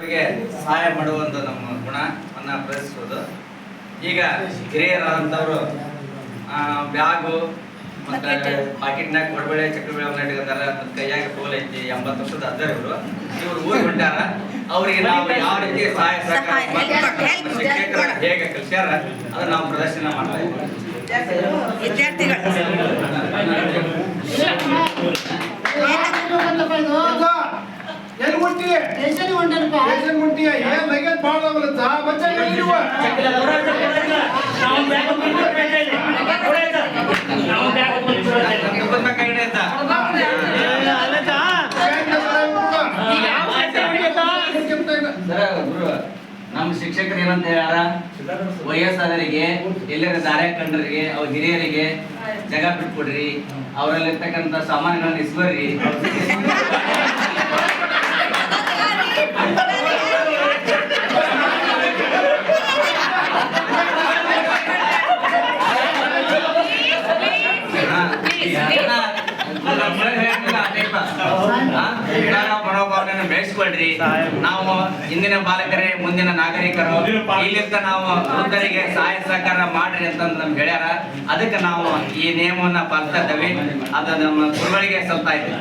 ಅವರಿಗೆ ಸಹಾಯ ಮಾಡುವಂತ ನಮ್ಮ ಗುಣವನ್ನ ಪ್ರದರ್ಶಿಸೋದು ಈಗ ಹಿರಿಯರಾದಂಥವ್ರು ಬ್ಯಾಗು ಮತ್ತೆ ಪಾಕೆಟ್ನಾಗ ಕೊಡಬೇಳೆ ಚಕ್ರಬೇಳೆ ಅವನ್ನ ಇಟ್ಕೊಂಡಾರ ಮತ್ತೆ ಕೈಯಾಗ ಟೋಲ್ ಐತಿ ಎಂಬತ್ತು ವರ್ಷದ ಅದರ ಇವರು. ಇವರು ಊರಿಗೆ ಹೊಂಟಾರ ಅವರಿಗೆ ನಾವು ಯಾವ ರೀತಿ ಸಹಾಯ ಸಹಕಾರ ಹೇಗೆ ಕಲಿಸ್ಯಾರ ಅದನ್ನ ನಾವು ಪ್ರದರ್ಶನ ಮಾಡ್ತಾ ಇದ್ದೀವಿ ಎಲ್ಲಿ ಹುಟ್ಟಿ ಏನ್ ಹುಟ್ಟಿ ಏನ್ ಲಗೇಜ್ ಭಾಳ ಅವಲತ್ತ ಬಚ್ಚ ಎಲ್ಲಿವ ನಮ್ಗೆ ಕೈ ಹಿಡಿಯುತ್ತ? ಸರ ಗುರು ನಮ್ಮ ಶಿಕ್ಷಕರು ಏನಂತ ಹೇಳ್ಯಾರ? ವಯಸ್ಸಾದವರಿಗೆ ಎಲ್ಲರ ಕಂಡರಿಗೆ ಅವ್ರ ಹಿರಿಯರಿಗೆ ಜಾಗ ಬಿಟ್ಕೊಡ್ರಿ. ಅವರಲ್ಲಿರ್ತಕ್ಕಂಥ ಸಾಮಾನುಗಳನ್ನ ಇಸ್ಬರ್ರಿ. ಮನೋಭಾವನೆಯನ್ನು ಬೆಳೆಸ್ಕೊಳ್ರಿ ನಾವು ಹಿಂದಿನ ಬಾಲಕರೇ ಮುಂದಿನ ನಾಗರಿಕರು, ಇಲ್ಲಿಂದ ನಾವು ವೃದ್ಧರಿಗೆ ಸಹಾಯ ಸಹಕಾರ ಮಾಡ್ರಿ ಅಂತ ನಮ್ಗೆ ಹೇಳ್ಯಾರ. ಅದಕ್ಕೆ ನಾವು ಈ ನಿಯಮವನ್ನ ಪಾಲಿಸ್ತಾ ಇದ್ದೇವೆ. ಅದು ನಮ್ಮ ಗುರುಗಳಿಗೆ ಸ್ವಲ್ಪ ಇದೆ.